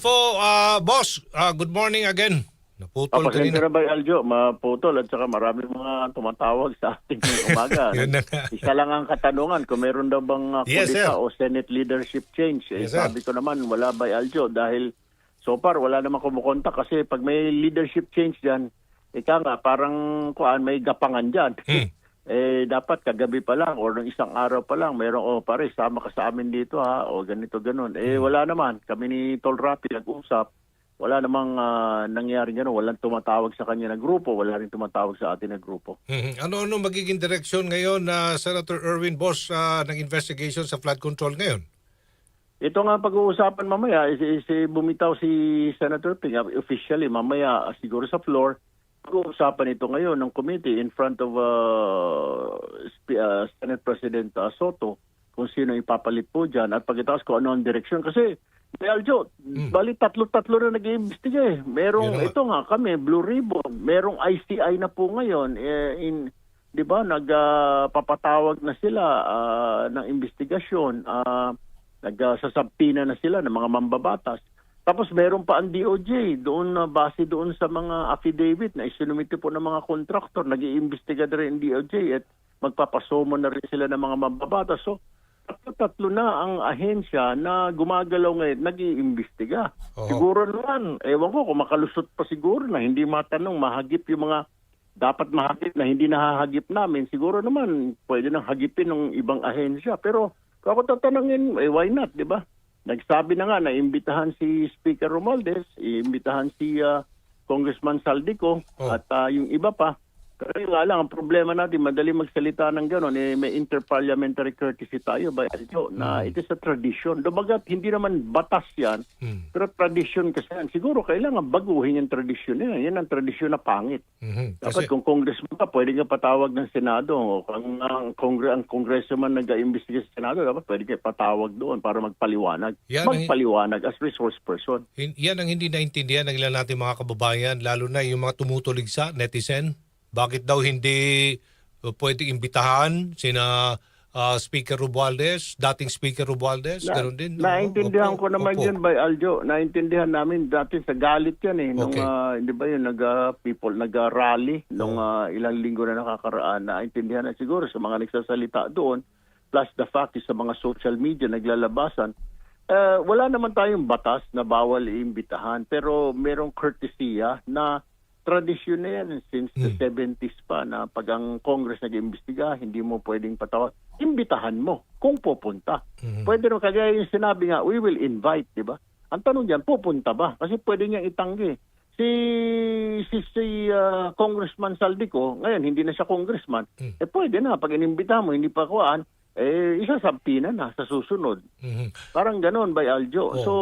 Po, ah, boss, ah, good morning again. Naputol Papasensya kanina. na ba, Aljo? Maputol at saka marami mga tumatawag sa ating umaga. Yun na nga. Isa lang ang katanungan kung meron daw bang uh, Yes, kudita sir. o Senate leadership change. Eh, Yes, sir. sabi ko naman, wala ba, Aljo? Dahil so far, wala namang kumukontak kasi pag may leadership change dyan, ika nga, parang kuan, may gapangan dyan. Hmm. Eh, dapat kagabi pa lang or ng isang araw pa lang, mayroong, oh, pare, sama ka sa amin dito ha, o ganito, ganun. Eh, Hmm. wala naman. Kami ni Tol Rapi nag-usap. Wala namang ah, nangyari gano'n. Walang tumatawag sa kanya na grupo. Wala rin tumatawag sa atin na grupo. Mhm. Ano-ano magiging direksyon ngayon na Senator Erwin Boss ah, ng investigation sa flood control ngayon? Ito nga pag-uusapan mamaya, is, is, eh, bumitaw si Senator Ping ah, officially mamaya siguro sa floor. Pag-uusapan ito ngayon ng committee in front of uh, ah, Senate President ah, Soto kung sino ipapalit po dyan at pagkatapos kung ano ang direksyon. Kasi, Aljo, bali tatlo-tatlo na nag-iimbestiga eh. Merong, nga. ito nga kami, Blue Ribbon, merong ICI na po ngayon eh, in, di ba, nagpapatawag na sila ah, ng investigasyon. ah nagsasabtina na sila ng mga mambabatas. Tapos meron pa ang DOJ doon na base doon sa mga affidavit na isinumite po ng mga kontraktor, nag-iimbestiga na rin DOJ at magpapasomo na rin sila ng mga mambabatas. So, tatlo-tatlo na ang ahensya na gumagalaw ngayon, nag-iimbestiga. Oo. Siguro naman, ewan ko kung makalusot pa siguro na hindi matanong, mahagip yung mga dapat mahagip na hindi nahahagip namin, siguro naman pwede nang hagipin ng ibang ahensya. Pero kung ako tatanungin, eh, why not, di ba? Nagsabi na nga na imbitahan si Speaker Romualdez, imbitahan si ah, Congressman Saldico Oh. at ah, yung iba pa. Yun nga lang, ang problema natin, madali magsalita ng gano'n, eh, may interparliamentary courtesy tayo by Aljo, na it is a tradition. Dumagat, hindi naman batas yan, Hmm. pero tradition kasi yan. Siguro kailangan baguhin yung tradition yan. Yan ang tradition na pangit. Mhm. Dapat Kasi, kung congressman ka, pwede ka patawag ng Senado. O kung ang, kongre, ang congressman nag-iimbestiga sa Senado, dapat pwede ka patawag doon para magpaliwanag. Yan ang- magpaliwanag as resource person. yan ang hindi naintindihan ng ilan natin mga kababayan, lalo na yung mga tumutulig sa netizen. Bakit daw hindi uh, pwedeng imbitahan sina ah, Speaker Romualdez, dating Speaker Romualdez, Na, ganun din. naintindihan Opo, ko naman opo. yun by Aljo. Naintindihan namin dati sa galit yan eh. Nung, Okay. ah, hindi ba yun, nag, ah, people, nag-rally nung ah, ilang linggo na nakakaraan. Naintindihan na siguro sa mga nagsasalita doon. Plus the fact is sa mga social media naglalabasan. Eh, wala naman tayong batas na bawal iimbitahan. Pero merong courtesya na tradisyon na yan since the 70s pa na pag ang Congress nag-imbestiga, hindi mo pwedeng patawag. Imbitahan mo kung pupunta. Mhm. Pwede rin kagaya yung sinabi nga, we will invite, di ba? Ang tanong diyan, pupunta ba? Kasi pwede niyang itanggi. Si si si ah, Congressman Saldico, ngayon hindi na siya congressman. Hmm. Eh pwede na pag inimbita mo, hindi pa kuan, eh isasampina na sa susunod. Mhm. Parang ganoon by Aljo. Oo. So,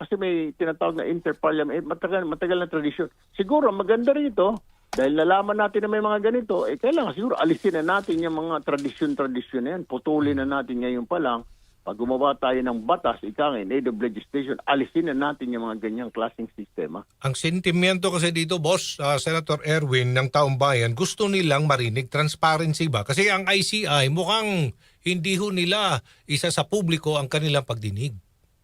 kasi may tinatawag na interparliament, eh, matagal, matagal na tradisyon. Siguro, maganda rito, dahil nalaman natin na may mga ganito, eh kailangan siguro alisin na natin yung mga tradisyon-tradisyon na yan. Putulin na natin ngayon pa lang. Pag gumawa tayo ng batas, ika nga, in aid of legislation, alisin na natin yung mga ganyang klaseng sistema. Ang sentimiento kasi dito, boss, ah, Senator Erwin ng taong bayan, gusto nilang marinig transparency ba? Kasi ang ICI mukhang hindi ho nila isa sa publiko ang kanilang pagdinig.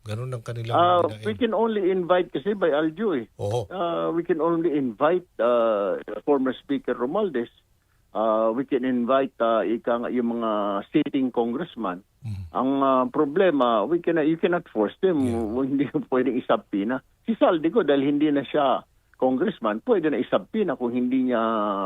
Ganun ang kanilang Uh, we can only invite kasi by Aljo eh. Oo. Uh, we can only invite uh, former Speaker Romualdez. Uh, we can invite uh, ika yung mga sitting congressman. Mhm. Ang uh, problema, we cannot, you cannot force them. Hindi pwedeng isabpina. Si Saldico, dahil hindi na siya congressman, pwede na isabpina kung hindi niya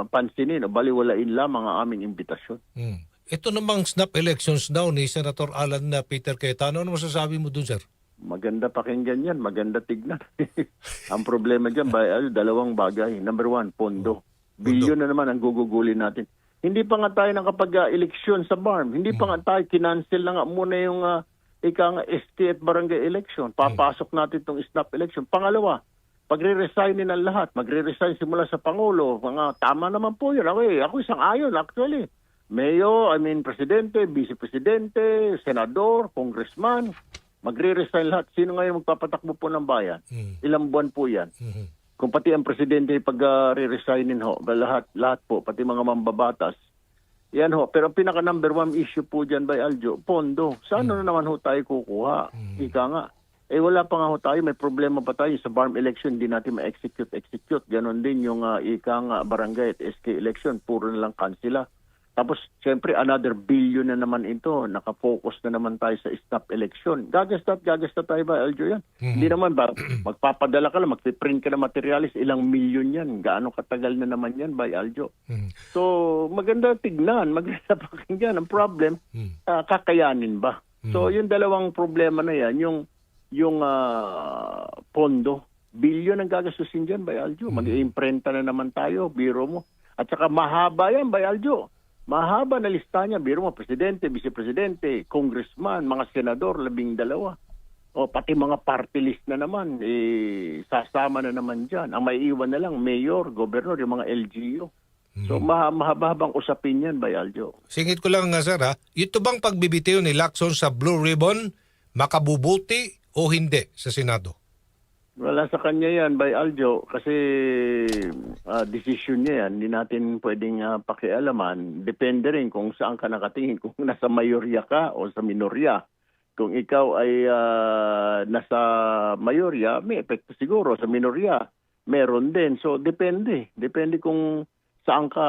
pansinin o baliwalain lamang ang aming imbitasyon. Hmm. Ito namang snap elections daw ni Senator Alan na Peter Cayetano. Ano masasabi mo dun, sir? Maganda pakinggan yan, maganda tignan. ang problema dyan, ano, dalawang bagay. Number one, pondo. Bilyon na naman ang gugugulin natin. Hindi pa nga tayo nakapag-eleksyon sa BARM. Hindi pa nga tayo, kinancel na nga muna yung uh, ika nga ST at barangay election. Papasok natin itong snap election. Pangalawa, pagre-resignin ang lahat. Magre-resign simula sa Pangulo. Mga tama naman po yun. Ako, eh, ako isang ayon actually. Mayor, I mean, presidente, vice-presidente, senador, congressman, magre-resign lahat. Sino ngayon magpapatakbo po ng bayan? Hmm. Ilang buwan po yan? Mhm. Kung pati ang presidente pag uh, re-resignin ho, lahat, lahat po, pati mga mambabatas, yan ho. Pero pinaka number one issue po dyan by Aljo, pondo. Saan na naman ho tayo kukuha? Ika nga. Eh wala pa nga ho tayo, may problema pa tayo sa farm election, hindi natin ma-execute, execute. Ganon din yung uh, ikang uh, barangay at SK election, puro na lang kansila. Tapos, siyempre, another billion na naman ito. Nakafocus na naman tayo sa snap election. Gagasta at gagasta tayo ba, Aljo, yan? Hindi naman ba, magpapadala ka lang, magpiprint ka ng materialis, ilang milyon yan. Gaano katagal na naman yan, by Aljo? Mhm. So, maganda tignan, maganda pakinggan. Ang problem, Mhm. ah, kakayanin ba? So, yung dalawang problema na yan, yung yung ah, pondo, bilyon ang gagastusin dyan, by Aljo. Mag-iimprenta na naman tayo, biro mo. At saka mahaba yan, by Aljo. Mahaba na lista niya, biro mo, presidente, vice-presidente, congressman, mga senador, labing dalawa. O pati mga party list na naman, eh, sasama na naman dyan. Ang maiiwan na lang, mayor, gobernador, yung mga LGU. So, maha- mahaba-habang usapin yan, by Aljo. Singit ko lang nga sir ha, ito bang pagbibitiw ni Lacson sa Blue Ribbon makabubuti o hindi sa Senado? Wala sa kanya yan by Aljo kasi ah, decision niya yan. Hindi natin pwedeng ah, pakialaman. Depende rin kung saan ka nakatingin. Kung nasa mayorya ka o sa minorya. Kung ikaw ay ah, nasa mayorya, may epekto siguro. Sa minorya, meron din. So depende. Depende kung saan ka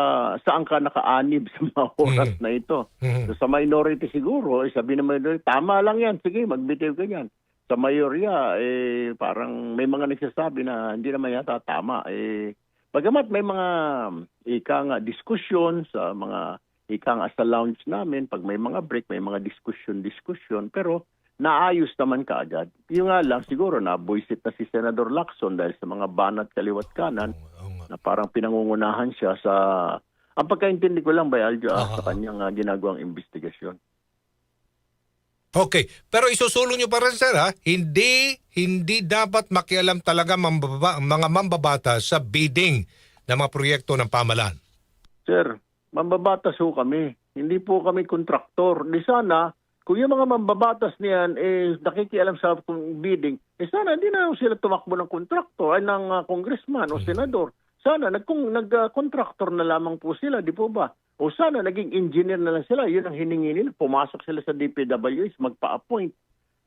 saan ka nakaanib sa mga oras na ito. So, sa minority siguro, eh, sabi ng minority, tama lang yan, sige, magbitiw ka yan. Sa mayorya, eh, parang may mga nagsasabi na hindi naman yata tama. Eh, bagamat may mga ika nga diskusyon sa mga ika nga sa lounge namin, pag may mga break, may mga diskusyon-diskusyon, pero naayos naman kaagad. Yung nga lang, siguro nabuisit na si Senador Lacson dahil sa mga banat kaliwat kanan, na parang pinangungunahan siya sa ang pagkaintindi ko lang by Aljo Aha. sa kanyang ah, ginagawang investigasyon. Okay, pero isusulong nyo pa rin sir ha, hindi hindi dapat makialam talaga mambaba, mga mambabata sa bidding ng mga proyekto ng pamalan. Sir, mambabatas ho kami. Hindi po kami kontraktor. Di sana, kung yung mga mambabatas niyan eh nakikialam sa bidding, eh sana hindi na sila tumakbo ng kontraktor ay ng ah, congressman o senador. Sana nagkung nag-contractor na lamang po sila, di po ba? O sana naging engineer na lang sila. Yun ang hiningi nila. Pumasok sila sa DPWH, magpa-appoint.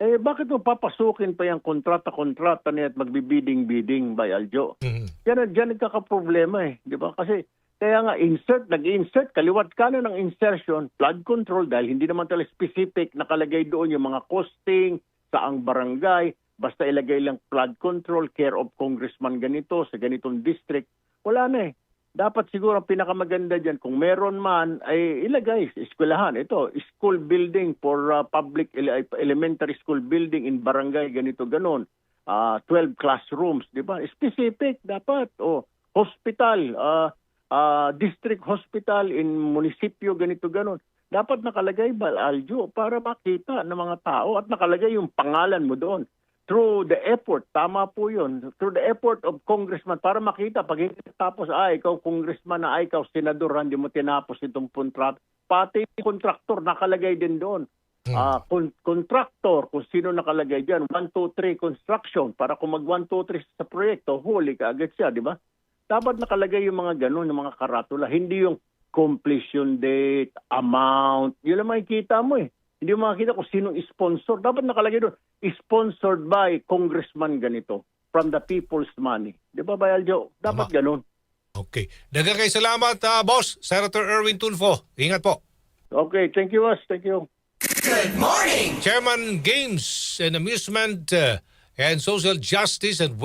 Eh, bakit mo papasukin pa yung kontrata-kontrata niya at magbibidding-bidding by Aljo? Mhm. Yan, dyan nagkakaproblema eh. Di ba? Kasi kaya nga insert, nag-insert, kaliwat kanan ng insertion, flood control dahil hindi naman talaga specific nakalagay doon yung mga costing, saang barangay, basta ilagay lang flood control, care of congressman ganito, sa ganitong district. Wala na eh. Dapat siguro ang pinakamaganda dyan, kung meron man, ay ilagay eskwelahan. Ito, school building for uh, public ele- elementary school building in barangay, ganito, ganon. Ah, 12 classrooms, di ba? Specific dapat. O, hospital, ah, ah, district hospital in munisipyo, ganito, ganon. Dapat nakalagay ba, Aljo, para makita ng mga tao at nakalagay yung pangalan mo doon through the effort, tama po yun, through the effort of congressman para makita pag hindi tapos, ay, ikaw congressman na, ay, ikaw senador, hindi mo tinapos itong kontrat. Pati yung kontraktor nakalagay din doon. Ah, kon- contractor, kung sino nakalagay dyan, 1, 2, 3 construction, para kung mag 1, 2, 3 sa proyekto, huli ka agad siya, di ba? Dapat nakalagay yung mga ganun, yung mga karatula, hindi yung completion date, amount, yun lang makikita mo eh. Hindi mo makikita kung sinong sponsor. Dapat nakalagay doon, sponsored by congressman ganito from the people's money. Di ba, Bayaljo? Dapat Tama. ganun. Okay. Dagang kayo salamat, ah, boss, Senator Erwin Tulfo. Ingat po. Okay, thank you, Wes. Thank you. Chairman Games and Amusement uh, and Social Justice and